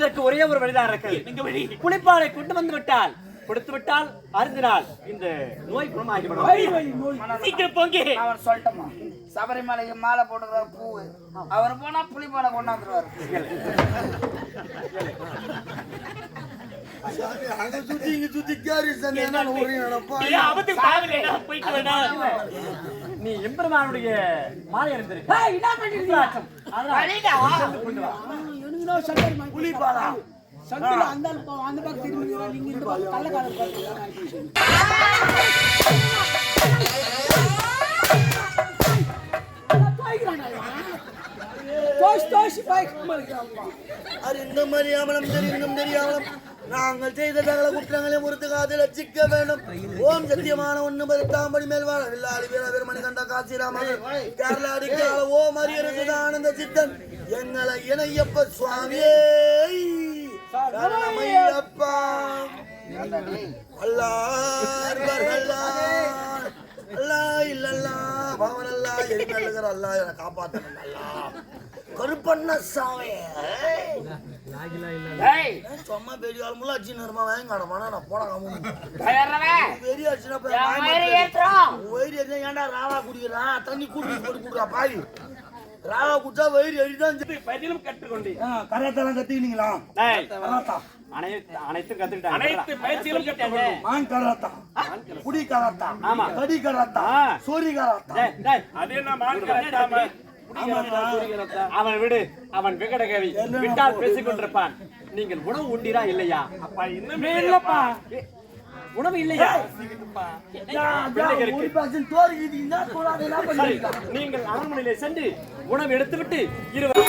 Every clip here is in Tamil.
இதற்கு ஒரே ஒரு வழிதான் இருக்கு புளிப்பாலை கொண்டு வந்து விட்டால் கொடுத்து விட்டால் அருந்தினால் இந்த நோய் குணமாகிவிடும். சீக்கிரம் போங்க. அவர் சொல்லட்டுமா? சபரிமலைக்கு மாலை போட்டுருவார் பூவு அவர் போனா புளி மாலை கொண்டாந்துருவாரு நீ எம்பெருமானுடைய மாலை இருந்திருக்கு என்ன பண்ணிருக்கீங்க? எனக்கு சங்கர் புலிபாலா சங்கர் அந்த ஆளு போ- அந்த பக்கம் திரும்பி வரான், இங்க இந்த பக்கம் கள்ளக்காரர் பார்த்து தோஷ் தோஷ் பாய்க்கு அது இந்த மாதிரி ஆமலம் தெரியும் தெரியாமலம் நாங்கள் செய்த சகல குற்றங்களை முறுத்துக்காது ரட்சிக்க வேண்டும். ஓம் சத்தியமான ஒண்ணு பருத்தாம்படி மேல் வாழ. வில்லாடி வீர வீரமணி கண்ட காசிராமன் கேரளா அடிக்கால ஓம் அரியரசு ஆனந்த சித்தன். எங்களை இணையப்ப சுவாமியே. சரணமையப்பா அல்லார் அல்லாஹ் இல்லல்லா. பவன் அல்லா எரிநல்லுகிற அல்லா. என்னை காப்பாத்தணும் அல்லா. கருப்பண்ண சாமி சும்மா பெரிய ஆள் முள்ள அச்சு நேரமா வாங்க நான் போட பெரிய வாய் வயிறு மாத்து. ஏத்துறோம்! வயிறு எரிஞ்சா ஏன்டா ராவா குடிக்கிறான் தண்ணி கூட்டி போட்டு குடுறா பாய் ராவா குடிச்சா வயிறு எரிதான் பதிலும் கற்றுக்கொண்டு. கராத்தெல்லாம் கத்துக்கினீங்களா? டேய், கராத்தா. அனைத்து அனைத்தும் கத்துக்கிட்டாங்க. அனைத்து பயிற்சிகளும் கற்றுக்கொண்டோம். மான் கராத்தா குடி கராத்தா ஆமா. கடி கராத்தா. சோரி கராத்தா. டேய், டேய், அது என்ன மான் கரெக்டாம அவன் விடு. அவன் விகடகவி விட்டால் பேசிக் கொண்டிருப்பான் நீங்கள் உணவு உண்டீரா இல்லையா? அப்பா இன்னுமே இல்லப்பா உணவு இல்லையா? நீங்கள் அரண்மனையிலே சென்று உணவு எடுத்துவிட்டு இருவர்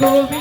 No.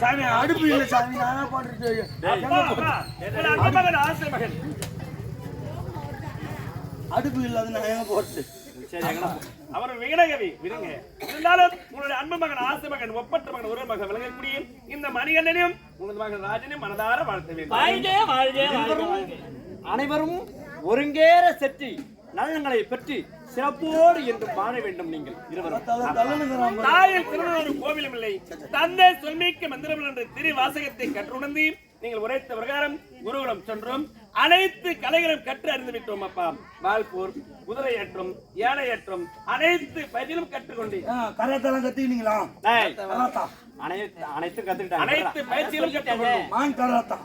சாமி அடுப்பு இல்ல சாமி நானா போட்டுட்டு அடுப்பு இல்லாத நான் எங்க போட்டு அவர் விகடகவி விடுங்க. இருந்தாலும் உங்களுடைய அன்பு மகன் ஆசை மகன் ஒப்பற்ற மகன் ஒரு மகன் விளங்கக்கூடிய இந்த மணிகண்டனையும் உங்களது மகன் ராஜனையும் மனதார வாழ்த்த வேண்டும். வாழ்க வாழ்க வாழ்க வாழ்க. அனைவரும் ஒருங்கேற செற்றி நலன்களை பெற்று சிறப்போடு என்றும் வாழ வேண்டும் நீங்கள் இருவரும். தாயில் திருநூறு கோவிலும் இல்லை. தந்தை சொல்மிக்க மந்திரங்கள் என்ற திரு வாசகத்தை கற்றுணர்ந்து நீங்கள் உரைத்த பிரகாரம் குருகுலம் சென்றோம். அனைத்து கலைகளும் கற்று அறிந்து விட்டோம் அப்பா வால்பூர் குதிரை ஏற்றம் யானை ஏற்றம் அனைத்து பதிலும் கற்றுக்கொண்டு கராத்தெல்லாம் கராத்தா அனைத்து அனைத்தும் கத்துக்கிட்டாங்க. அனைத்து பயிற்சிகளும் கற்றுக்கொள்ளும் மான் கராத்தா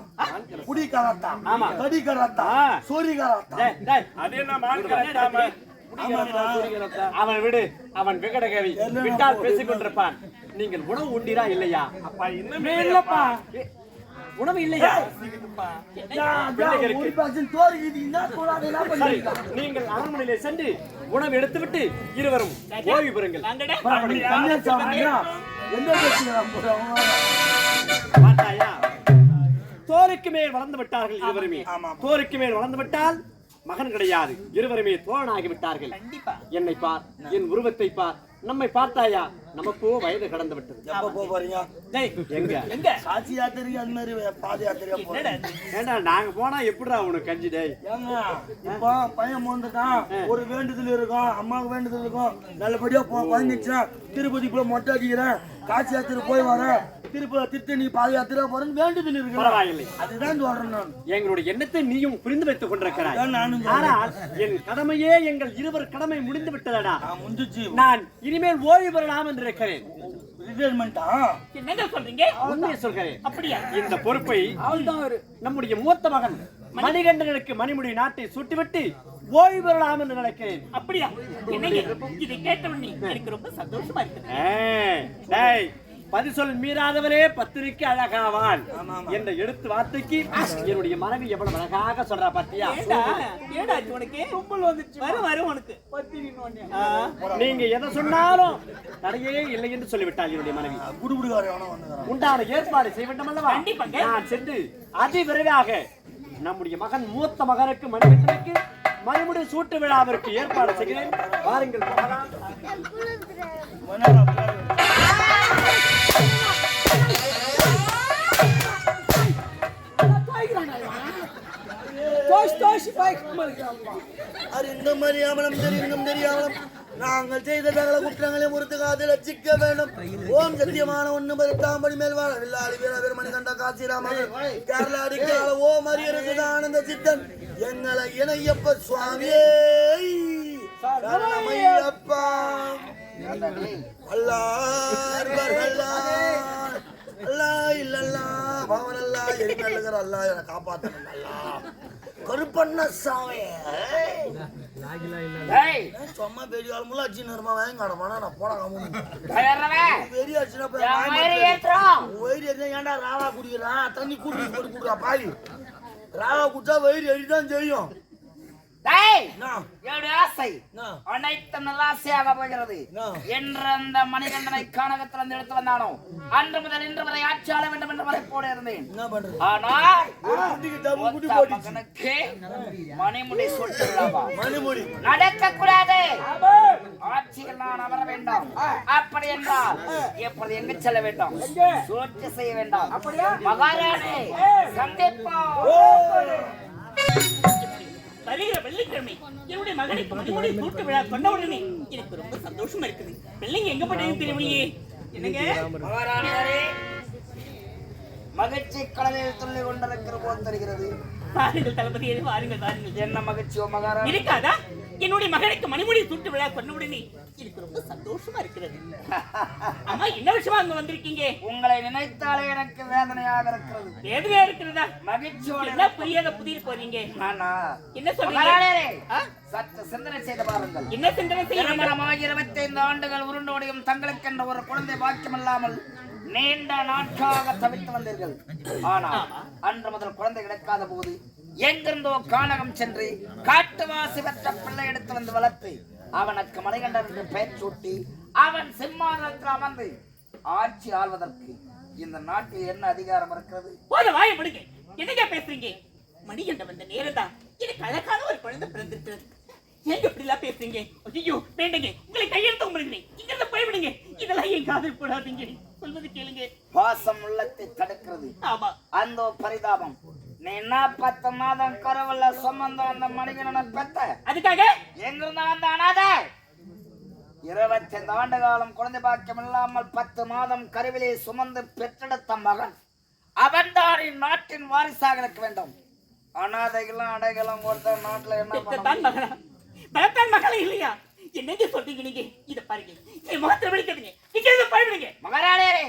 புடி கராத்தா ஆமா. கடி கராத்தா ஆ. சோரி கராத்தா டேய், டேய், அது என்ன மான் கரெக்டாம அவன் விடு. அவன் விகடகவி விட்டால் பேசிக் கொண்டிருப்பான். நீங்கள் உணவு உண்டீரா இல்லையா? அப்பா இன்னும் இல்லப்பா உணவு இல்லையா? நீங்கள் அரண்மனையிலே சென்று உணவு எடுத்துவிட்டு இருவரும் ஓய்வு பெறுங்கள். தோருக்கு மேல் வளர்ந்து விட்டார்கள் இருவருமே. தோருக்கு மேல் வளர்ந்து விட்டால் மகன் கிடையாது. இருவருமே தோழனாகி விட்டார்கள். என்னை பார் என் உருவத்தை பார். நம்மை பார்த்தாயா? நமக்கோ வயது கடந்து விட்டது. எப்ப போக போறீங்க? எங்க? எங்க? சாட்சி யாத்திரைக்கு அது மாதிரி பாத யாத்திரையா போறேன் ஏண்டா நாங்க போனா எப்படிடா உனக்கு கஞ்சி டேய்? ஏங்க இப்போ பையன் மோந்துட்டான் ஒரு வேண்டுதல் இருக்கும் அம்மாவுக்கு வேண்டுதல் இருக்கும். நல்லபடியா போ குழந்தைச்சா திருப்பதிக்குள்ள மொட்டை அடிக்கிறேன். காட்சி யாத்திரை போய் வரேன் திருப்ப திருத்தணி பாத யாத்திரை போறேன்னு வேண்டுதல் இருக்கு பரவாயில்லை. அதுதான் சொல்றேன் நான். எங்களுடைய எண்ணத்தை நீயும் புரிந்து வைத்துக் கொண்டிருக்கிறாய். ஆனால் என் கடமையே எங்கள் இருவர் கடமை முடிந்து விட்டதடா. நான் முந்திச்சு நான் இனிமேல் ஓய்வு பெறலாம் என்று இருக்கிறேன். என்னங்க சொல்றீங்க? உண்மையை சொல்கிறேன். அப்படியா? இந்த பொறுப்பை நம்முடைய மூத்த மகன் மணிகண்டனுக்கு மணிமுடி நாட்டை சுட்டிவிட்டு ஓய்வு பெறலாம் என்று நினைக்கிறேன். அப்படியா? என்னங்க? இதை கேட்ட உடனே எனக்கு ரொம்ப சந்தோஷமா டேய், பதிசொல் மீறாதவரே பத்திரிக்கை அழகாவான் என்ற எடுத்து வார்த்தைக்கு என்னுடைய மனைவி எவ்வளவு அழகாக சொல்றா பாத்தியா? ஏடா உனக்கு? கும்பல் வந்துச்சு. வரும் வரும் உனக்கு. ஆ, நீங்க எதை சொன்னாலும் தடையே இல்லை என்று சொல்லிவிட்டாள் என்னுடைய மனைவி. உண்டான ஏற்பாடு செய்ய வேண்டும் அல்லவா. நான் சென்று அதி விரைவாக நம்முடைய மகன் மூத்த மகனுக்கு மணிகண்டனுக்கு மறுமுடி சூட்டு விழாவிற்கு ஏற்பாடு செய்கிறேன். வாருங்கள் அது இந்த மாதிரி அமலம் தெரியும் தெரியாமலும் நாங்கள் செய்த சகல குற்றங்களை முறுத்து காத்து ரட்சிக்க வேண்டும். ஓம் சத்தியமான ஒண்ணு பருத்தாம்படி மேல் வாழ. வில்லாளி வீர பெருமணி கண்ட காசிராமன். கேரளா அடிக்கால ஓம் அரியரசு ஆனந்த சித்தன். எங்களை இணையப்ப சுவாமியே சரணமையப்பா அல்லார் அல்லா இல்லல்லா பவன் அல்லா எரிநல்லுகிற அல்லா என்னை காப்பாத்தணும் அல்லா கருப்பண்ண சாமி. சும்மா பெரிய ஆள் முள்ள அச்சு வாங்கி கடப்பானா நான் போட பெரிய அச்சுனா ஏன்டா ராவா குடிக்கிறான் தண்ணி குடி போட்டு பாய் ராவா குடிச்சா வயிறு எரிதான் செய்யும். என்று அந்த மணிகண்டனை கானகத்திலிருந்து எடுத்து வந்தானோ? அன்று முதல் இன்று வரை வேண்டும் என்று வரைப்போடு இருந்தேன். ஆனால் மணிமுடி சொல்லிடலாமா மணிமுடி. நடக்க கூடாது ஆட்சியில் நான் அமர வேண்டாம். அப்படி என்றால் எப்பொழுது எங்க செல்ல வேண்டும்? சூழ்ச்சி செய்ய வேண்டாம். மகாராணி சந்திப்போம். வருகிற வெள்ளிக்கிழமை. என்னுடைய மகனுக்கு மணிமுடி சூட்டு விழா சொன்ன உடனே எனக்கு ரொம்ப சந்தோஷமா இருக்குது. வெள்ளிங்க எங்க போட்டேன்னு தெரியலையே என்னங்க? மகிழ்ச்சி கடலில் துள்ளி கொண்டிருக்கிற போது தெரிகிறது. வாருங்கள் தளபதியே வாருங்கள் வாருங்கள். என்ன மகிழ்ச்சியோ மகாராணி? இருக்காதா? என்னுடைய மகனுக்கு மணிமுடி சூட்டு விழா சொன்ன உடனே எனக்கு ரொம்ப சந்தோஷமா இருக்கிறது. அம்மா என்ன விஷயமா அங்க வந்திருக்கீங்க? உங்களை நினைத்தாலே எனக்கு வேதனையாக இருக்கிறது. வேதனையா இருக்கிறதா? மகிழ்ச்சியோட புரியாத புதிய போறீங்க? என்ன சொல்றீங்க? சற்று சிந்தனை செய்து பாருங்கள். என்ன சிந்தனை செய்யணும் திருமணமாகி இருபத்தி ஐந்து ஆண்டுகள் உருண்டோடியும் தங்களுக்கென்ற ஒரு குழந்தை பாக்கியமில்லாமல் நீண்ட நாட்களாக தவித்து வந்தீர்கள். ஆனால் அன்று முதல் குழந்தை கிடைக்காத போது எங்கிருந்தோ கானகம் சென்று காட்டுவாசி பெற்ற பிள்ளை எடுத்து வந்து வளர்த்து அவனுக்கு மணிகண்டன் என்று பெயர் சூட்டி அவன் சிம்மாசனத்தில் அமர்ந்து ஆட்சி ஆள்வதற்கு இந்த நாட்டில் என்ன அதிகாரம் இருக்கிறது? போத வாய விடுங்க என்னங்க பேசுறீங்க? மணிகண்ட வந்த நேரம் தான் எனக்கு அழகான ஒரு குழந்தை பிறந்திருக்கிறது. ஏங்க இப்படி எல்லாம் பேசுறீங்க? ஐயோ வேண்டுங்க. உங்களை கையெழுத்த உங்களுக்கு இங்க இருந்து போய்விடுங்க இதெல்லாம் என் காதல் போடாதீங்க. சொல்வது கேளுங்க. பாசம் உள்ளத்தை தடுக்கிறது. ஆமா. அந்த பரிதாபம். நீ என்ன பத்து மாதம் கருவில்ல சுமந்த அந்த மனிதனை பெத்த? அதுக்காக? எங்கிருந்து வந்த அனாதை. இருபத்தி ஐந்து ஆண்டு காலம் குழந்தை பாக்கியம் இல்லாமல் பத்து மாதம் கருவிலே சுமந்து பெற்றெடுத்த மகன். அவன்தான் இந்நாட்டின் வாரிசாக இருக்க வேண்டும். அனாதைகளும் அடைகளும் ஒருத்தர் நாட்டுல என்ன பலத்தான் மகளே இல்லையா? என்னங்க சொல்றீங்க நீங்க? இத பாருங்க. என் முகத்துல விழிக்காதீங்க இங்க இருந்து போய்விடுங்க மகாராணியரே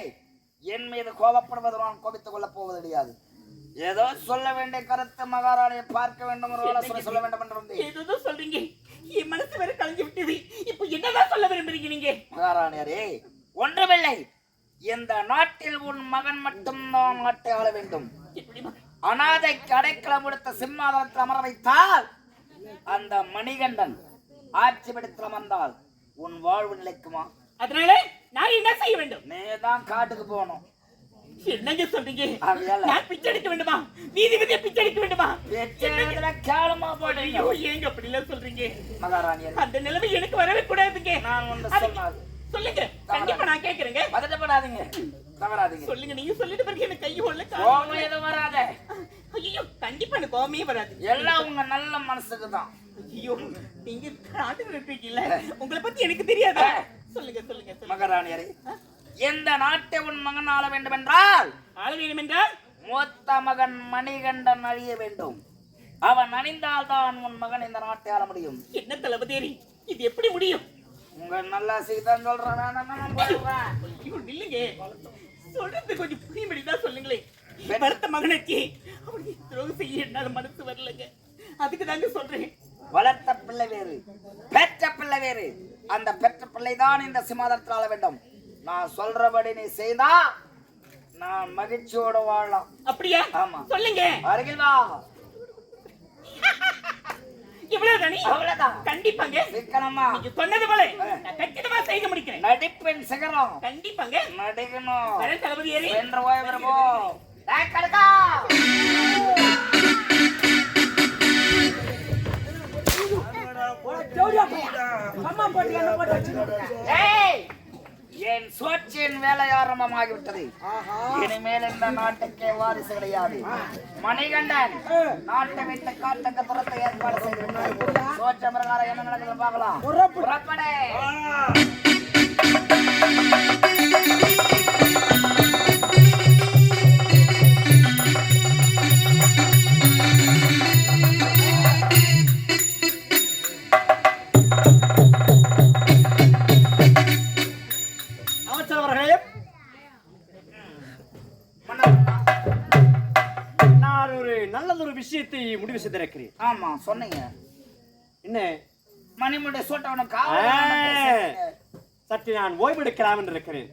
என் மீது கோபப்படுவது நான் கோபித்துக் கொள்ளப் போவது கிடையாது ஏதோ சொல்ல வேண்டிய கருத்து மகாராணியை பார்க்க வேண்டும் சொல்ல வேண்டும் என்று ஏதோ சொல்றீங்க. என் மனசு வேற கலங்கி விட்டது. இப்போ என்னதான் சொல்ல விரும்புறீங்க நீங்க? மகாராணியரே ஒன்றுமில்லை. இந்த நாட்டில் உன் மகன் மட்டும்தான் நாட்டை ஆள வேண்டும்? அனாதைக்கு அடைக்கலம் கொடுத்த சிம்மாதனத்தில் அமர வைத்தால் அந்த மணிகண்டன் ஆட்சி பிடித்து அமர்ந்தால் உன் வாழ்வு நிலைக்குமா? அதனால நான் என்ன செய்ய வேண்டும்? நீ தான் காட்டுக்கு போகணும். என்னங்க சொல்றீங்க. நான் பிச்சை எடுக்க வேண்டுமா? வீதி வீதியா பிச்சை எடுக்க வேண்டுமா? கேவலமா போடுறீங்க ஏங்க அப்படி எல்லாம் சொல்றீங்க? மகாராணியர். அந்த நிலைமை எனக்கு வரவே கூடாதுங்க. நான் ஒன்று சொல்லுங்க. கண்டிப்பா நான் கேக்குறேங்க. பதட்டப்படாதீங்க. தவறாதீங்க. சொல்லுங்க நீங்க சொல்லிட்டு பிறகு எனக்கு கை உள்ள எதுவும் வராத. ஐயோ கண்டிப்பா எனக்கு கோவமே வராது. எல்லாம் உங்க நல்ல மனசுக்கு தான். ஐயோ நீங்க நாட்டுல இருக்கீங்கல்ல உங்களை பத்தி எனக்கு தெரியாதா? சொல்லுங்க சொல்லுங்க சொல்லுங்க. மகாராணியரே. எந்த நாட்டை உன் மகன் ஆள வேண்டும் என்றால் ஆள வேண்டும் என்றால் மூத்த மகன் மணிகண்டன் அழிய வேண்டும். அவன் அணிந்தால் தான் உன் மகன் இந்த நாட்டை ஆள முடியும். என்ன தளபதி இது எப்படி முடியும்? உங்க நல்ல சீதான் சொல்றேன் நில்லுங்க. சொல்றது கொஞ்சம் புரியும்படிதான் சொல்லுங்களேன் வளர்த்த மகனுக்கு அவனுக்கு துரோகம் செய்ய என்னால மனசு வரலங்க. அதுக்கு தாங்க சொல்றேன். வளர்த்த பிள்ளை வேறு பெற்ற பிள்ளை வேறு. அந்த பெற்ற பிள்ளை தான் இந்த சிமாதத்தில் ஆள வேண்டும். நான் சொல்றபடி நீ செய்தா நான் மகிழ்ச்சியோட வாழலாம். அப்படியா? ஆமா. சொல்லுங்க. அருகில் வா. இவ்வளவு தானே அவ்வளவுதான். கண்டிப்பாங்க. சிக்கனமா. நீங்க சொன்னது போல. நான் கச்சிதமா செய்து முடிக்கிறேன். நடிப்பின் சிகரம். கண்டிப்பாங்க. நடிக்கணும். தளபதி ஏறி. என்று ஓய்வு பெறுமோ டேய், கடுக்கா. ஏய், என் சோற்றின் வேலை ஆரம்பமாகிவிட்டது இனிமேல் இந்த நாட்டுக்கே வாரிசு கிடையாது. மணிகண்டன் நாட்டை விட்டு காட்டுக்கு துரத்த ஏற்பாடு செய்திருக்கிறார் சோற்ற பிரகாரம் என்ன நடக்குது பார்க்கலாம். புறப்படு. விஷயத்தை முடிவு செய்திருக்கிறேன் ஆமா சொன்னீங்க. என்ன? மணிமுடி சூட்டவனுக்கு. சற்று நான் ஓய்வெடுக்கலாம் என்று இருக்கிறேன்.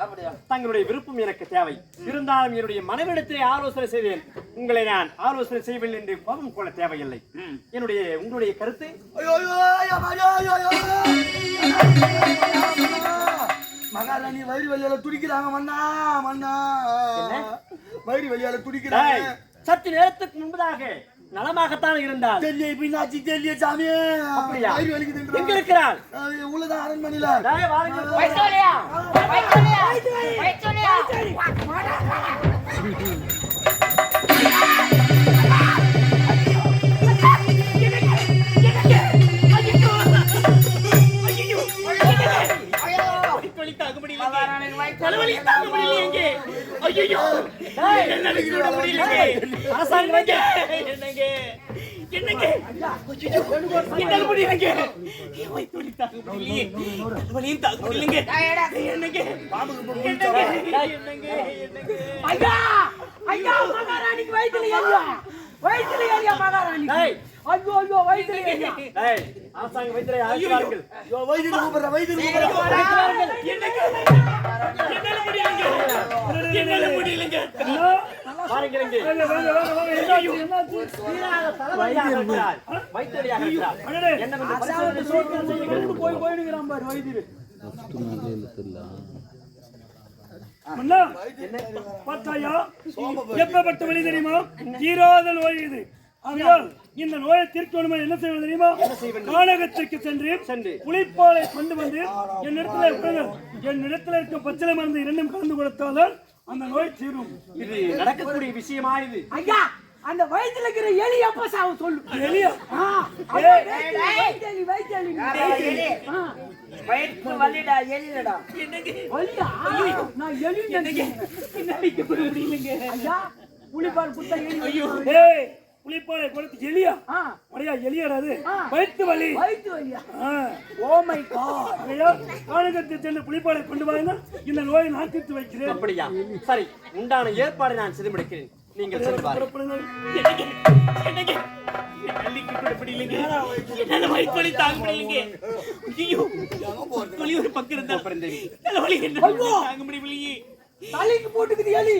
தங்களுடைய விருப்பம் எனக்கு தேவை. இருந்தாலும் என்னுடைய மனைவிடத்திலே ஆலோசனை செய்தேன் உங்களை நான் ஆலோசனை செய்வேன் என்று கோபம் கொள்ள தேவையில்லை. என்னுடைய உங்களுடைய கருத்து. மகாராணி வயிறு வலியால துடிக்கிறாங்க மன்னா மன்னா. வயிறு வலியால டேய், துடிக்கிறாங்க சற்று நேரத்துக்கு முன்பதாக நலமாகத்தான் இருந்தால். தெரியல பின்னாச்சி தெரியல சாமி. அப்படியா? எங்க இருக்கிறாள் அது உள்ளதான் அரண்மனையில? தாங்க தலைவலி தாங்க ஐயோ இது விட முடியலங்க அரசாங்கம் வைக்க. என்னங்க என்னங்க ஐயோ என்னால முடியலங்க வயிற்று தாங்க முடியலையே தலைவலியும் தாங்க முடியலங்க என்னங்க? என்னங்க? என்னங்க? என்னங்க? ஐயா! ஐயா மகாராணிக்கு வயித்துல ஏறியா? வயித்துல ஏறியா மகாராணி டேய், ஐயோ ஐயோ வயித்துல ஏறியா? டேய், அரசாங்கம் வைத்திரை அழைக்கிறார்கள் ஐயோ, வைத்தியர் கூப்பிடுறேன் வைத்தியர் கூப்பிடுறேன் என்னங்க? என்னால முடியலங்க. என்னால முடியலங்க. எப்பேற்பட்ட வழி தெரியுமா? தீராத நோய் இது. ஆகையால் இந்த நோயை தீர்க்கணுமா என்ன செய்வது தெரியுமா? கானகத்திற்கு சென்று சென்று. புளிப்பாலை கொண்டு வந்து என்னிடத்துல இருக்கிறது என்னிடத்துல இருக்க பச்சிலை மருந்து இரண்டும் கலந்து கொடுத்தால்தான் அந்த நோய் தீரும். இது நடக்கக்கூடிய விஷயமா இது ஐயா அந்த வயித்துல இருக்கிற எலி எப்ப சாவு சொல்லு? எலியா? வைத்தேலி ஆ, வயிற்று வலிடா எலிடா. வலியா? நான் எலி நினைக்கிறேன். முடியலங்க ஐயா புலிபால் குத்த எலி. ஐயோ. ஏய் புளிப்பாலை கொடுத்து எலியா? ஆ, மரியா எலியாடா அது ஆ. வயிற்று வலி. வயித்து வலியா. ஓ மை காட் ஐயா காலகத்தை சென்று புளிப்பாலை கொண்டு வாங்க. இந்த நோயை நான் தீர்த்து வைக்கிறேன். அப்படியா? சரி உண்டான ஏற்பாடு நான் செய்து முடிக்கிறேன் நீங்கள் சென்று பாருங்கள் வயிற்று ஒரு பக்கம் இருந்தா முடியலையே தலைக்கு போட்டுக்குது எலி.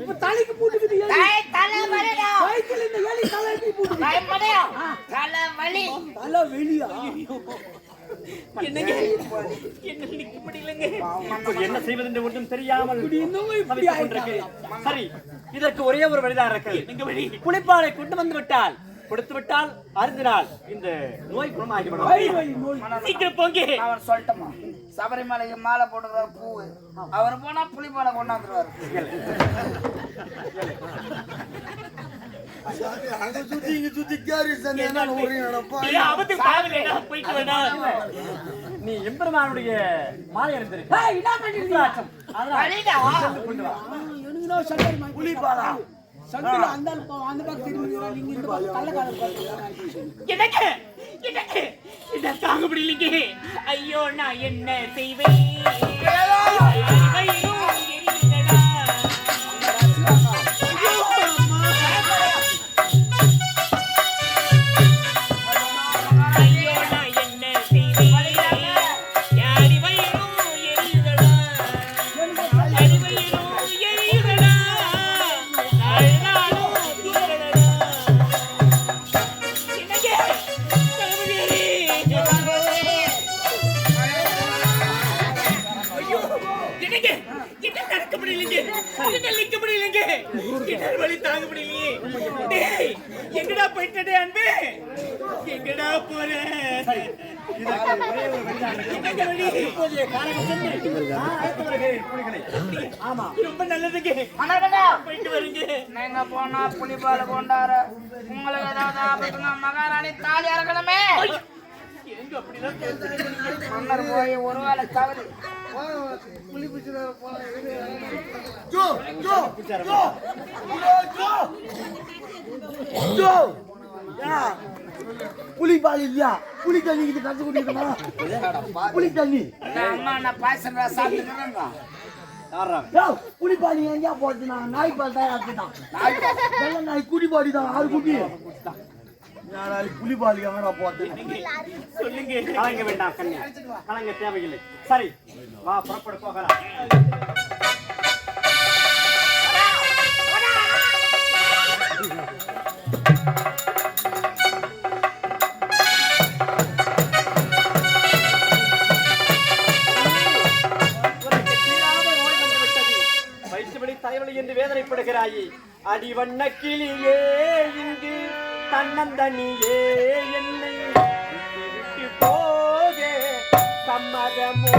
இப்ப தலைக்கு போட்டுக்குது எலி. டேய், தலை வலிடா. வயித்துல இந்த எலி தலைக்கு போட்டுக்குது. பயப்படையா? தலை வலி. தலை என்னங்க? இப்போது என்ன செய்வது என்று ஒன்றும் தெரியாமல் இப்படி. சரி இதற்கு ஒரே ஒரு வழிதான் வழி? புளிப்பாலை கொண்டு வந்து விட்டால் கொடுத்து விட்டால் அருந்தினால் இந்த நோய் குணமாகிவிடும். சீக்கிரம் போங்க. சொல்லட்டுமா? சபரிமலைக்கு மாலை போடுறாரு பூவு அவர் போனா புளிப்பாலை கொண்டாந்துருவாரு. நீ எம்பெருமானுடைய மாலை சண்டை புலிபாலா சண்டை அந்த போ- அந்த பக்கம் திரும்பி இங்க இந்த பக்கம் கள்ளக்காரர் பாருங்க. எனக்கு தாங்க முடியலைங்க ஐயோ நான் என்ன செய்வேன்? நீங்க போனா புலிப்பாலை கொண்டாரு? உங்களுக்கு ஏதாவது ஆபத்துனா மகாராணி தாலி இறக்கணுமே பேசுறீங்க? மன்னர் போய் தவறு. ஜோ ஜோ யா. புலி பால் இல்லையா? புலி தண்ணி கிட்ட கத்து குடிக்கணும்? புலி தண்ணி. அம்மா நான் பாயசம் சாப்பிட்டுக்கிறேங்க யாரா யா புலி பால் எங்கேயா போட்டு நான் நாய் பால் தான் ஆக்கிட்டான். வெள்ள நாய் குடி. பாடி தான் ஆறு குடி நான் நாளைக்கு புலி பால் எங்கடா போட்டேன் சொல்லுங்க. கலங்க வேண்டாம் கன்யா கலங்க தேவையில்லை. சரி வா புறப்பட போகலாம். என்று வேதனைப்படுகிறாயே. அடிவண்ண கிளியே இங்கு தன்னந்தனியே என்னை விட்டு போக. சம்மதமோ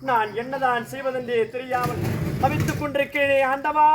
நான் என்னதான் செய்வதென்றே தெரியாமல் தவித்துக் கொண்டிருக்கிறேனே ஆண்டவா.